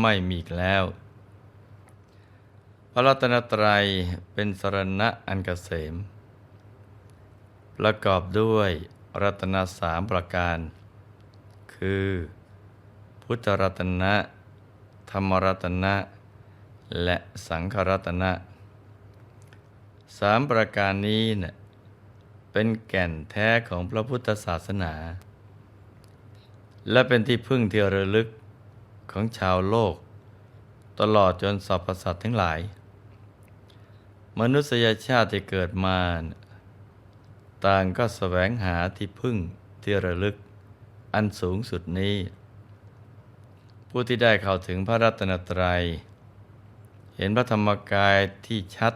ไม่มีอีกแล้ว พระรัตนตรัยเป็นสรณะอันกเกษม ประกอบด้วยรัตนสามประการ คือ พุทธรัตนะ ธรรมรัตนะ และสังขรัตนะสามประการนี้เนะ่ยเป็นแก่นแท้ของพระพุทธศาสนา และเป็นที่พึ่งที่ระลึก ของชาวโลก ตลอดจนสรรพสัตว์ทั้งหลาย มนุษยชาติที่เกิดมา ต่างก็แสวงหาที่พึ่งที่ระลึกอันสูงสุดนี้ ผู้ที่ได้เข้าถึงพระรัตนตรัย เห็นพระธรรมกายที่ชัด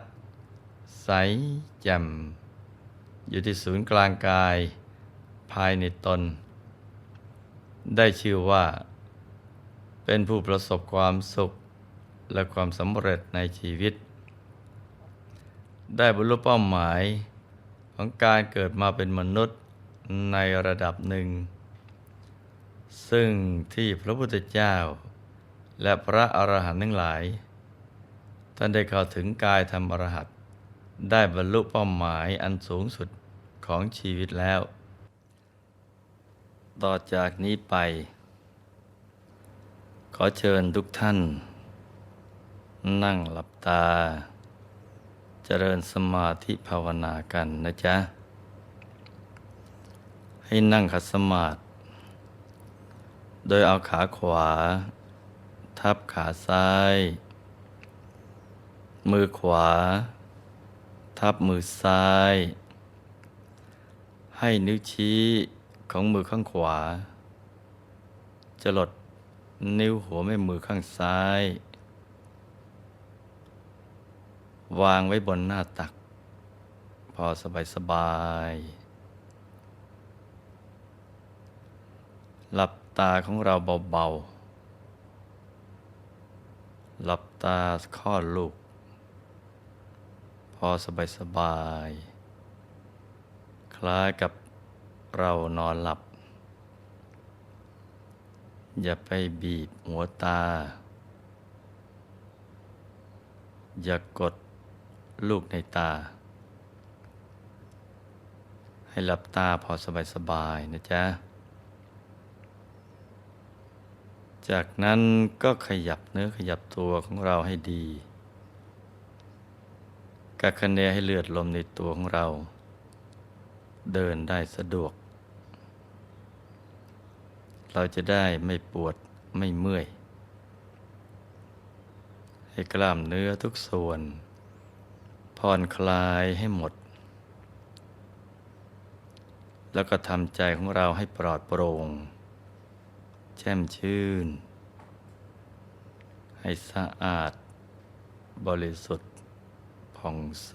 ใสแจ่มอยู่ที่ศูนย์กลางกายภายในตน ได้ชื่อว่า เป็นผู้ประสบความสุขและความสำเร็จในชีวิต ได้บรรลุเป้าหมายของการเกิดมาเป็นมนุษย์ในระดับหนึ่ง ซึ่งที่พระพุทธเจ้า และพระอรหันต์ทั้งหลาย ท่านได้เข้าถึงกายธรรมอรหัตได้บรรลุเป้าหมายอันสูงสุดของชีวิตแล้ว ต่อจากนี้ไป อเชิญทุกท่าน นั่งหลับตา เจริญสมาธิภาวนากันนะจ๊ะ ให้นั่งขัดสมาธิโดยเอาขาขวา ทับขาซ้าย มือขวา ทับมือซ้าย ให้นิ้วชี้ของมือข้างขวา จะหลด นิ้วหัวแม่มือข้างซ้าย วางไว้บนหน้าตัก พอสบายสบาย หลับตาของเราเบาๆ หลับตาคลอลูก พอสบายสบาย คล้ายกับเรานอนหลับ อย่าไปบีบหัวตา อย่ากดลูกในตา ให้หลับตาพอสบายๆนะจ๊ะ จากนั้นก็ขยับเนื้อขยับตัวของเราให้ดีกักคะเนให้เลือดลมในตัวของเรา เดินได้สะดวก เราจะได้ไม่ปวดไม่เมื่อย ให้กล้ามเนื้อทุกส่วน ผ่อนคลายให้หมด แล้วก็ทำใจของเราให้ปลอดโปร่ง แช่มชื่น ให้สะอาด บริสุทธิ์ผ่องใส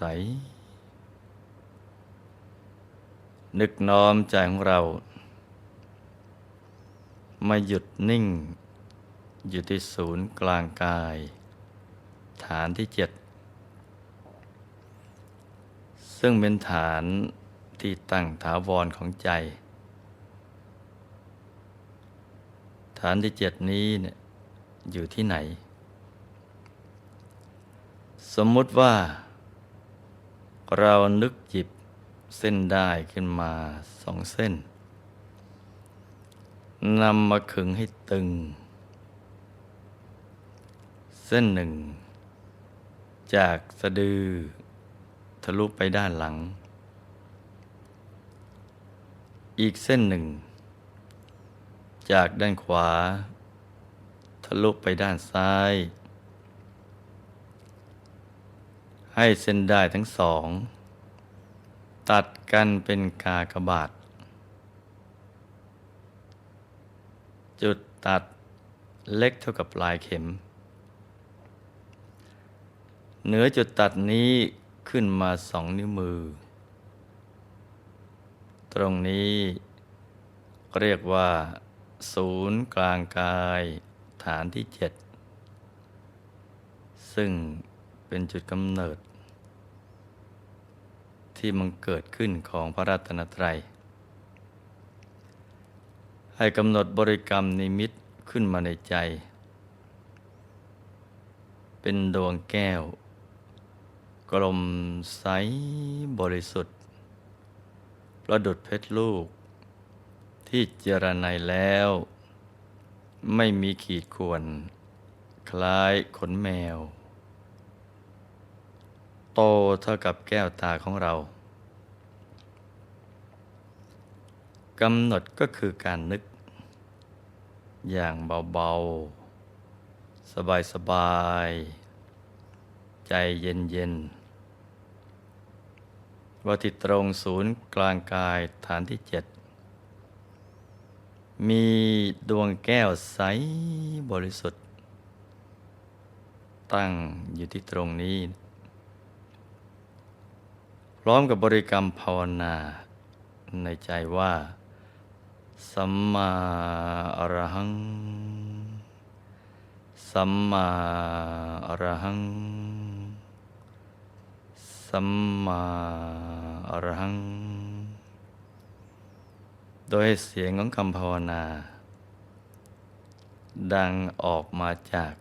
นึกน้อมใจของเรา มาหยุดนิ่ง อยู่ที่ศูนย์กลางกาย ฐานที่เจ็ดซึ่งเป็นฐานที่ตั้งถาวรของใจ ฐานที่เจ็ดนี้เนี่ยอยู่ที่ไหน สมมุติว่า เรานึกหยิบเส้นได้ขึ้นมาสองเส้น นำมาขึงให้ตึง เส้นหนึ่ง จากสะดือ ทะลุไปด้านหลัง อีกเส้นหนึ่ง จากด้านขวา ทะลุไปด้านซ้าย ให้เส้นได้ทั้งสอง ตัดกันเป็นกากบาท จุดตัดเล็กเท่ากับปลายเข็ม เหนือจุดตัดนี้ขึ้นมาสองนิ้วมือ ตรงนี้เรียกว่า ศูนย์กลางกายฐานที่เจ็ดซึ่งเป็นจุดกำเนิด ที่มันเกิดขึ้นของพระรัตนตรัย ให้กำหนดบริกรรมนิมิตขึ้นมาในใจ เป็นดวงแก้ว กลมใสบริสุทธิ์ ประดุดเพชรลูก ที่เจรไนแล้ว ไม่มีขีดข่วน คล้ายขนแมว โตเท่ากับแก้วตาของเรา กำหนดก็คือการนึก อย่างเบา ๆ สบาย ๆ ใจเย็น ๆ ว่าที่ตรงศูนย์กลางกายฐานที่เจ็ด มีดวงแก้วใสบริสุทธิ์ ตั้งอยู่ที่ตรงนี้ พร้อมกับบริกรรมภาวนาในใจว่า สัมมาอรหัง สัมมาอรหัง สัมมาอรหัง โดยเสียงของคำภาวนา ดังออกมาจาก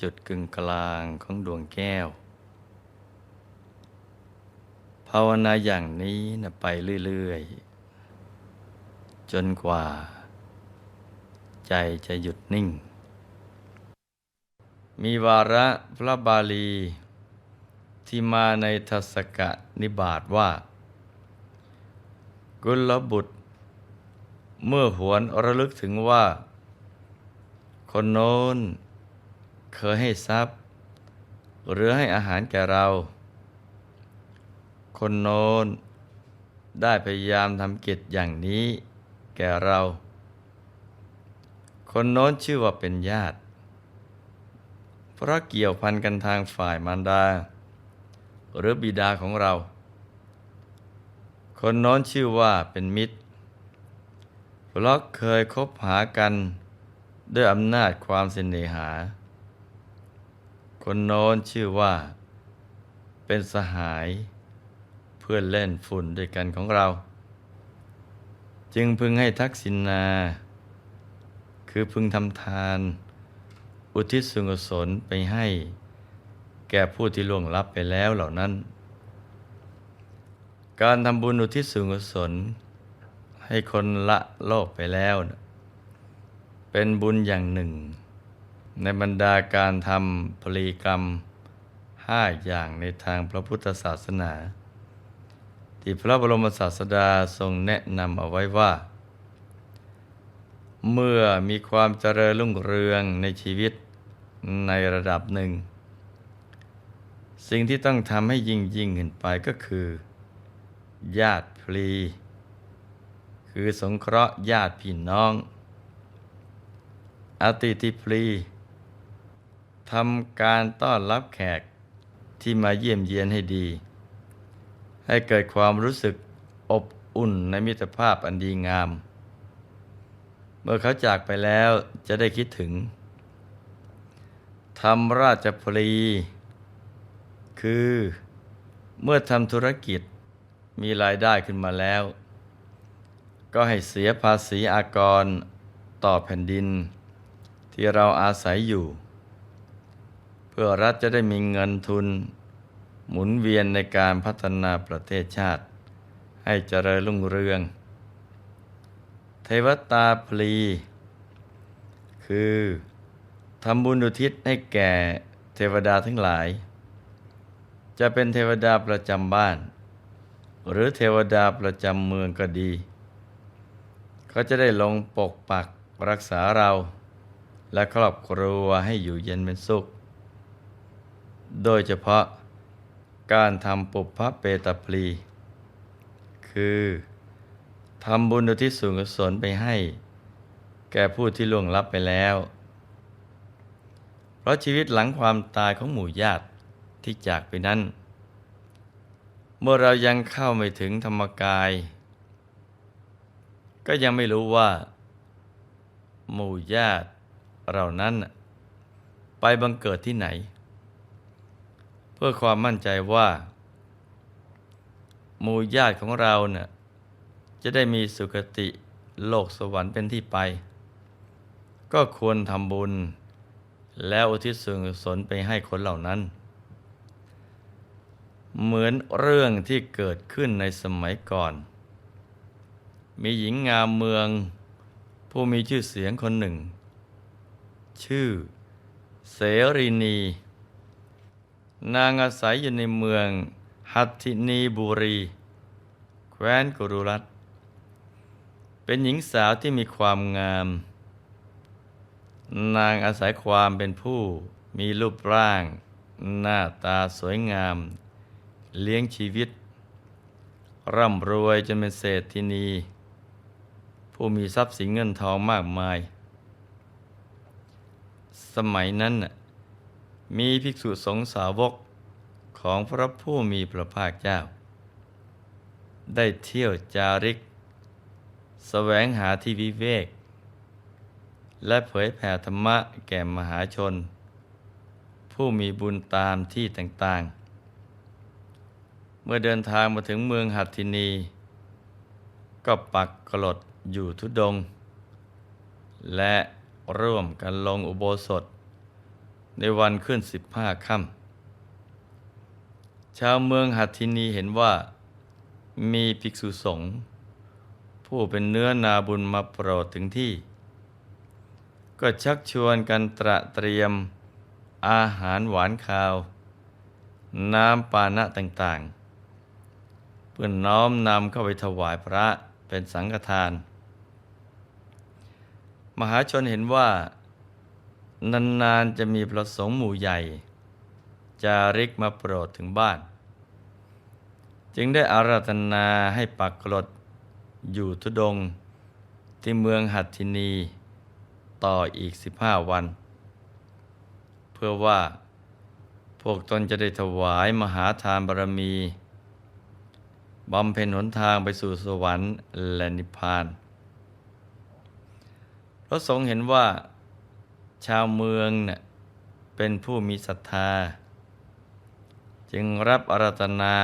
จุดกึ่งกลางของดวงแก้ว ภาวนาอย่างนี้นะไปเรื่อย ๆ จนกว่า ใจจะหยุดนิ่ง มีวาระพระบาลี ที่มาในทศกะนิบาตว่า กุลบุตร เมื่อหวนระลึกถึงว่า คนโน้น เคยให้ทรัพย์ หรือให้อาหารแก่เรา คนโน้นได้พยายามทำกิจอย่างนี้ แก่เรา คนโน้นชื่อว่าเป็นญาติ เพราะเกี่ยวพันกันทางฝ่ายมารดา หรือบิดาของเรา คนโน้นชื่อว่าเป็นมิตร เพราะเคยคบหากันด้วยอำนาจความเสน่หา คนโน้นชื่อว่า เป็นสหาย เพื่อนเล่นฝุ่นด้วยกันของเรา จึงพึงให้ทักษิณา คือพึงทำทาน อุทิศส่วนกุศลไปให้ แก่ผู้ที่ล่วงลับไปแล้วเหล่านั้น การทำบุญอุทิศส่วนกุศล ให้คนละโลกไปแล้ว เป็นบุญอย่างหนึ่ง ในบรรดาการทำพลีกรรมห้าอย่างในทางพระพุทธศาสนา ที่พระบรมศาสดาทรงแนะนำเอาไว้ว่า เมื่อมีความเจริญรุ่งเรืองในชีวิตในระดับหนึ่ง สิ่งที่ต้องทำให้ยิ่งยิ่งขึ้นไปก็คือ ญาติพลี คือสงเคราะห์ญาติพี่น้อง อติทิพลีทำการต้อนรับแขกที่มาเยี่ยมเยียนให้ดี ให้เกิดความรู้สึกอบอุ่นในมิตรภาพอันดีงาม เมื่อเขาจากไปแล้วจะได้คิดถึงทำราชพลี คือเมื่อทำธุรกิจมีรายได้ขึ้นมาแล้ว ก็ให้เสียภาษีอากรต่อแผ่นดิน ที่เราอาศัยอยู่ เพื่อรัฐจะได้มีเงินทุน หมุนเวียนในการพัฒนาประเทศชาติ ให้เจริญรุ่งเรือง เทวตาพลี คือทำบุญอุทิศให้แก่เทวดาทั้งหลาย จะเป็นเทวดาประจำบ้าน หรือเทวดาประจำเมืองก็ดี ก็จะได้ลงปกปักรักษาเรา และครอบครัวให้อยู่เย็นเป็นสุข โดยเฉพาะ การทำปุพพะเปตพลี คือทำบุญอุทิศส่วนกุศลไปให้ แก่ผู้ที่ล่วงลับไปแล้ว เพราะชีวิตหลังความตายของหมู่ญาติที่จากไปนั้น เมื่อเรายังเข้าไม่ถึงธรรมกาย ก็ยังไม่รู้ว่า หมู่ญาติเรานั้น ไปบังเกิดที่ไหน พื่อความมั่นใจว่าหมู่ญาติของเราเนะ่ยจะได้มีสุคติโลกสวรรค์เป็นที่ไป ก็ควรทำบุญ แล้วอุทิศส่วนกุศลไปให้คนเหล่านั้น เหมือนเรื่องที่เกิดขึ้นในสมัยก่อน มีหญิงงามเมือง ผู้มีชื่อเสียงคนหนึ่ง ชื่อเสรีนี นางอาศัยอยู่ในเมืองหัตถินีบุรี แคว้นกุรุรัตเป็นหญิงสาวที่มีความงาม นางอาศัยความเป็นผู้มีรูปร่าง หน้าตาสวยงาม เลี้ยงชีวิต ร่ำรวยจนเป็นเศรษฐินี ผู้มีทรัพย์สินเงินทองมากมาย สมัยนั้นน่ะ มีภิกษุสงฆ์สาวกของพระผู้มีพระภาคเจ้า ได้เที่ยวจาริกแสวงหาที่วิเวก และเผยแผ่ธรรมะแก่มหาชน ผู้มีบุญตามที่ต่างๆ เมื่อเดินทางมาถึงเมืองหัตถินี ก็ปักกลดอยู่ทุดง และร่วมกันลงอุโบสถ ในวันขึ้นสิบห้าค่ำชาวเมืองหัตถินีเห็นว่า มีภิกษุสงฆ์ผู้เป็นเนื้อนาบุญมาโปรดถึงที่ ก็ชักชวนกันตระเตรียมอาหารหวานคาว น้ำปานะต่างๆ เพื่อน้อมนำเข้าไปถวายพระเป็นสังฆทาน มหาชนเห็นว่า นานๆจะมีประสงค์หมู่ใหญ่ จาริกมาโปรดถึงบ้าน จึงได้อาราธนาให้ปักกรดอยู่ทุดง ที่เมืองหัตถินี ต่ออีกสิบห้าวัน เพื่อว่า พวกตนจะได้ถวายมหาทานบารมีบำเพ็ญหนทางไปสู่สวรรค์และนิพพานพระสงฆ์เห็นว่า ชาวเมืองเน่ยเป็นผู้มีศรัทธา จึงรับอาราธนา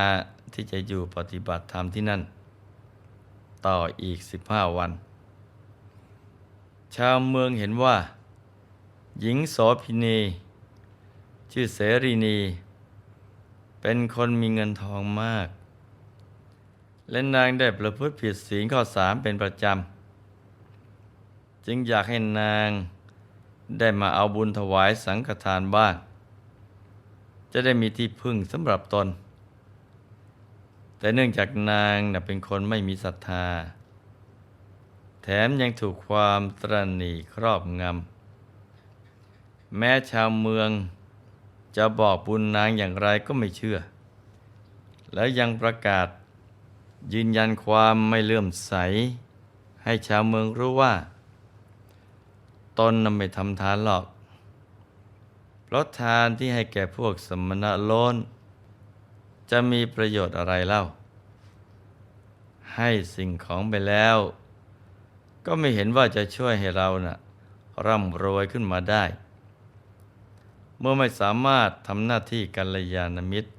ที่จะอยู่ปฏิบัติธรรมที่นั่น ต่ออีกสิบห้าวัน ชาวเมืองเห็นว่า หญิงโสพินี ชื่อเสรีนี เป็นคนมีเงินทองมาก และนางได้ประพฤติผิดศีลข้อสามเป็นประจำ จึงอยากให้นาง ได้มาเอาบุญถวายสังฆทานบ้าง จะได้มีที่พึ่งสำหรับตน แต่เนื่องจากนางนะเป็นคนไม่มีศรัทธา แถมยังถูกความตรณีครอบงำ แม้ชาวเมืองจะบอกบุญนางอย่างไรก็ไม่เชื่อ แล้วยังประกาศยืนยันความไม่เลื่อมใส ให้ชาวเมืองรู้ว่า ตนนั้นไม่ทำทานหรอก เพราะทานที่ให้แก่พวกสมณะโลนจะมีประโยชน์อะไรเล่า ให้สิ่งของไปแล้ว ก็ไม่เห็นว่าจะช่วยให้เรานะ่ะร่ำรวยขึ้นมาได้ เมื่อไม่สามารถทำหน้าที่กัลยาณมิตร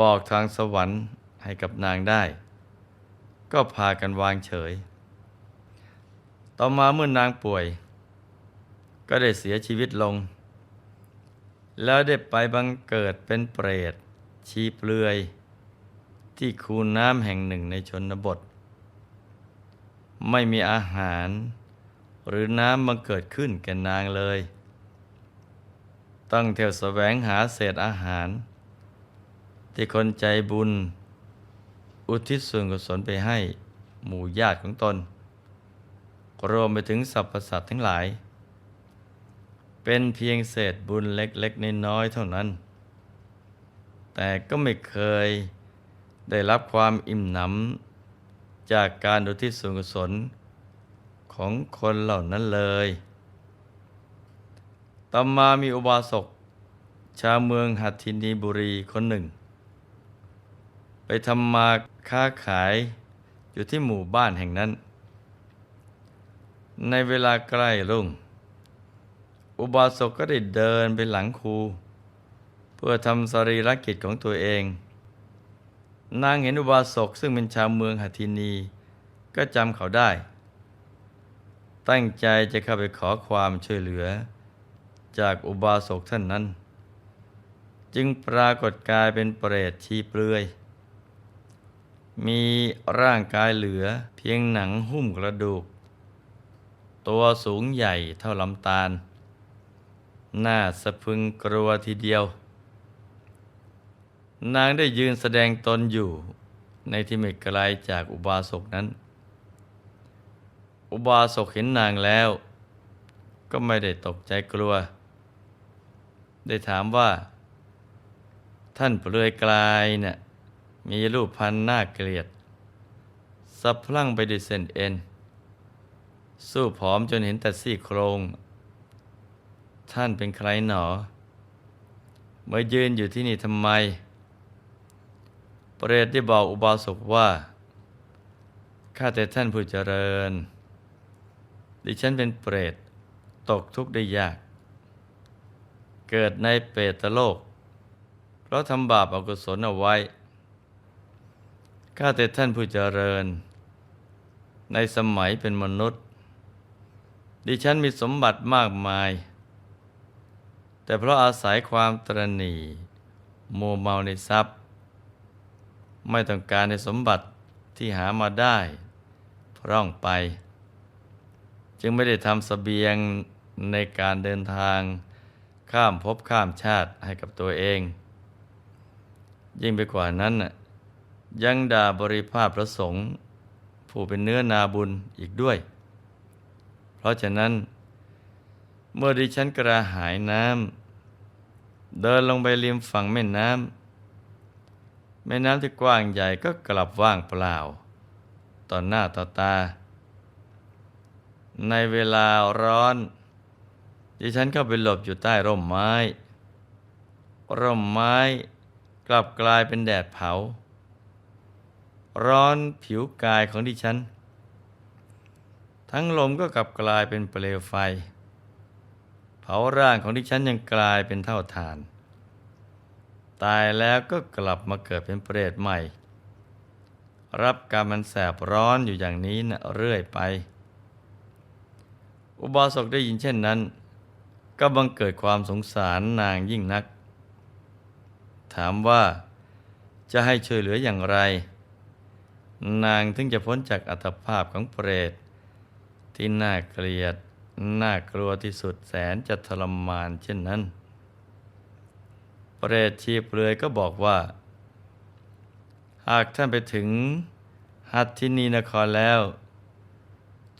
บอกทางสวรรค์ให้กับนางได้ ก็พากันวางเฉย ต่อมาเมื่อนางป่วย ก็ได้เสียชีวิตลง แล้วได้ไปบังเกิดเป็นเปรต ชีเปลือย ที่คูน้ำแห่งหนึ่งในชนบท ไม่มีอาหาร หรือน้ำบังเกิดขึ้นแก่นางเลยต้องเที่ยวแสวงหาเศษอาหาร ที่คนใจบุญ อุทิศส่วนกุศลไปให้หมู่ญาติของตน รวมไปถึงสรรพสัตว์ทั้งหลาย เป็นเพียงเศษบุญเล็กๆน้อยๆเท่านั้น แต่ก็ไม่เคยได้รับความอิ่มหนำจากการอุทิศส่วนกุศลของคนเหล่านั้นเลยต่อมามีอุบาสกชาวเมืองหัตถินีบุรีคนหนึ่ง ไปทำมาค้าขายอยู่ที่หมู่บ้านแห่งนั้น ในเวลาใกล้รุ่ง อุบาสกก็ได้เดินไปหลังครู เพื่อทำสรีรกิจของตัวเอง นางเห็นอุบาสกซึ่งเป็นชาวเมืองหัตินี ก็จำเขาได้ ตั้งใจจะเข้าไปขอความช่วยเหลือ จากอุบาสกท่านนั้น จึงปรากฏกายเป็นเปรตชีเปลือยมีร่างกายเหลือเพียงหนังหุ้มกระดูก ตัวสูงใหญ่เท่าลำตาล หน้าสะพึงกลัวทีเดียว นางได้ยืนแสดงตนอยู่ในที่ไม่ไกลจากอุบาสกนั้น อุบาสกเห็นนางแล้ว ก็ไม่ได้ตกใจกลัว ได้ถามว่า ท่านเปลือยกลายเนี่ยมีรูปพันหน้าเกลียดสับพลั่งไปด้วยเส้นเอ็น สู้ผอมจนเห็นแต่ซี่โครง ท่านเป็นใครหนอ เมื่อยืนอยู่ที่นี่ทำไม เปรตได้บอกอุบาสกว่า ข้าแต่ท่านผู้เจริญ ดิฉันเป็นเปรต ตกทุกข์ได้ยาก เกิดในเปรตโลก เพราะทำบาปอกุศลเอาไว้ ข้าแต่ท่านผู้เจริญ ในสมัยเป็นมนุษย์ ดิฉันมีสมบัติมากมาย แต่เพราะอาศัยความตรณีโมวเมาในทรัพย์ ไม่ต้องการในสมบัติที่หามาได้พร่องไป จึงไม่ได้ทำสเสบียงในการเดินทางข้ามภพข้ามชาติให้กับตัวเอง ยิ่งไปกว่านั้นน่ะยังด่าบริภาพพระสงฆ์ผู้เป็นเนื้อนาบุญอีกด้วย เพราะฉะนั้น เมื่อดิฉันกระหายน้ำเดินลงไปริมฝั่งแม่น้ำแม่น้ำที่กว้างใหญ่ก็กลับว่างเปล่า ต่อหน้าต่อตา ในเวลาร้อน ดิฉันเข้าไปหลบอยู่ใต้ร่มไม้ ร่มไม้กลับกลายเป็นแดดเผา ร้อนผิวกายของดิฉัน ทั้งลมก็กลับกลายเป็นเปลวไฟ เผาร่างของดิฉันยังกลายเป็นเท่าฐาน ตายแล้วก็กลับมาเกิดเป็นเปรตใหม่ รับกรรมมันแสบร้อนอยู่อย่างนี้นะเรื่อยไป อุบาสกได้ยินเช่นนั้น ก็บังเกิดความสงสารนางยิ่งนัก ถามว่าจะให้ช่วยเหลืออย่างไร นางถึงจะพ้นจากอัตภาพของเปรต ที่น่าเกลียด น่ากลัวที่สุดแสนจะทรมานเช่นนั้นเปรตชีเปลือยก็บอกว่า หากท่านไปถึงหัตทินีนครแล้ว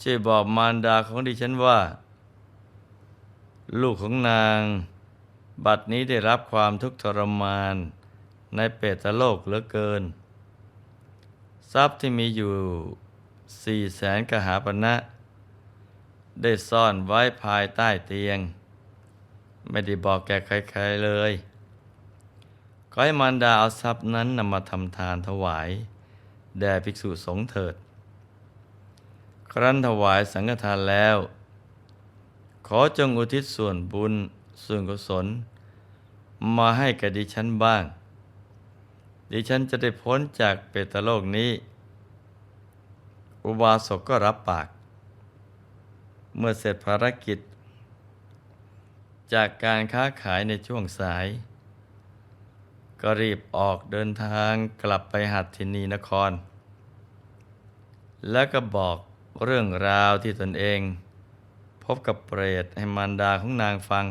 ช่วยบอกมารดาของดิฉันว่า ลูกของนาง บัดนี้ได้รับความทุกข์ทรมาน ในเปตโลกเหลือเกิน ทรัพย์ที่มีอยู่สี่แสนกหาปณะนะ ได้ซ่อนไว้ภายใต้เตียง ไม่ได้บอกแก่ใครๆเลย ขอให้มารดาเอาทรัพย์นั้นนำมาทำทานถวาย แด่ภิกษุสงฆ์เถิด ครั้นถวายสังฆทานแล้ว ขอจงอุทิศส่วนบุญส่วนกุศล มาให้แก่ดิฉันบ้าง ดิฉันจะได้พ้นจากเปตโลกนี้ อุบาสกก็รับปาก เมื่อเสร็จภารกิจ จากการค้าขายในช่วงสาย ก็รีบออกเดินทางกลับไปหัดทินีนคร แล้วก็บอกเรื่องราวที่ตนเอง พบกับเปรตให้มารดาของนางฟัง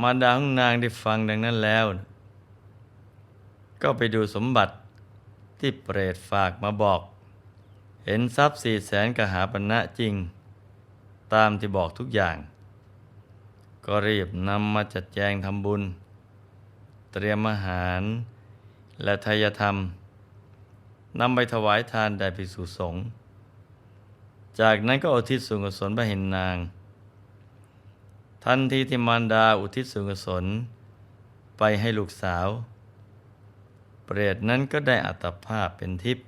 มารดาของนางได้ฟังดังนั้นแล้ว ก็ไปดูสมบัติที่เปรตฝากมาบอก เห็นทรัพย์สี่แสนกหาปณะจริง ตามที่บอกทุกอย่าง ก็รีบนำมาจัดแจงทำบุญ เตรียมอาหาร และทายธรรมนำไปถวายทานแด่ภิกษุสงฆ์จากนั้นก็อุทิศส่วนกุศลไปเห็นนาง ทันทีที่มารดาอุทิศส่วนกุศล ไปให้ลูกสาว เปรตนั้นก็ได้อัตภาพเป็นทิพย์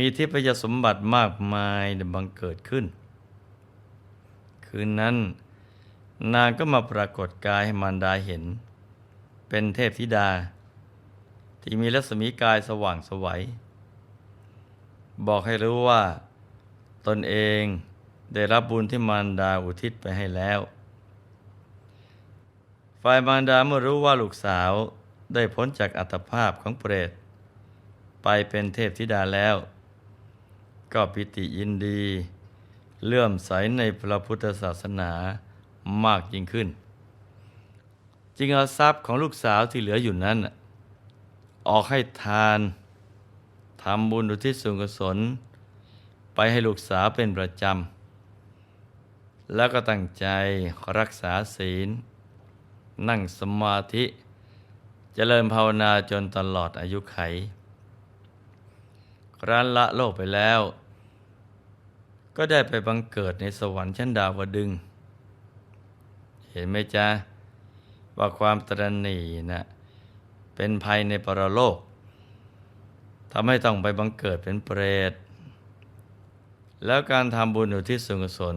มีทิพยสมบัติมากมายบังเกิดขึ้น คืนนั้น นางก็มาปรากฏกายให้มารดาเห็น เป็นเทพธิดา ที่มีรัศมีกายสว่างสวัย บอกให้รู้ว่า ตนเองได้รับบุญที่มารดาอุทิศไปให้แล้ว ฝ่ายมารดาเมื่อรู้ว่าลูกสาวได้พ้นจากอัตภาพของเปรต ไปเป็นเทพธิดาแล้ว ก็ปิติยินดี เลื่อมใสในพระพุทธศาสนามากยิ่งขึ้น จึงเอาทรัพย์ของลูกสาวที่เหลืออยู่นั้น ออกให้ทานทำบุญอุทิศส่วนกุศล ไปให้ลูกสาวเป็นประจำ แล้วก็ตั้งใจรักษาศีล นั่งสมาธิจเจริญภาวนาจนตลอดอายุไข ครั้นละโลกไปแล้ว ก็ได้ไปบังเกิดในสวรรค์ชั้นดาวดึง เห็นไหมจ๊ะ ว่าความตรณีนะเป็นภัยในปรโลกทำให้ต้องไปบังเกิดเป็นเปรต แล้วการทำบุญอุทิศส่วนกุศล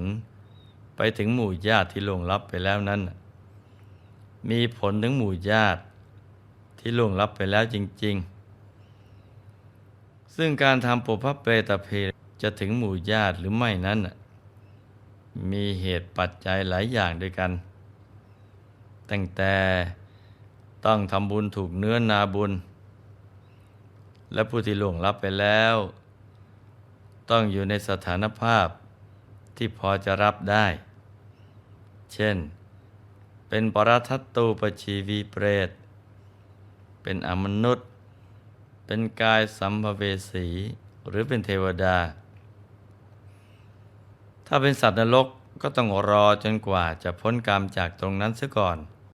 ไปถึงหมู่ญาติที่ล่วงลับไปแล้วนั้น มีผลถึงหมู่ญาติที่ล่วงลับไปแล้วจริง ๆ ซึ่งการทำปุพพเปตเพจะถึงหมู่ญาติหรือไม่นั้น มีเหตุปัจจัยหลายอย่างด้วยกัน ตั้งแต่ต้องทำบุญถูกเนื้อนาบุญ และผู้ที่ล่วงลับไปแล้ว ต้องอยู่ในสถานภาพที่พอจะรับได้ เช่น เป็นปรทัตตูปชีวีเปรต เป็นอมนุษย์ เป็นกายสัมภเวสีหรือเป็นเทวดา ถ้าเป็นสัตว์นรกก็ต้องรอจนกว่าจะพ้นกรรมจากตรงนั้นเสียก่อน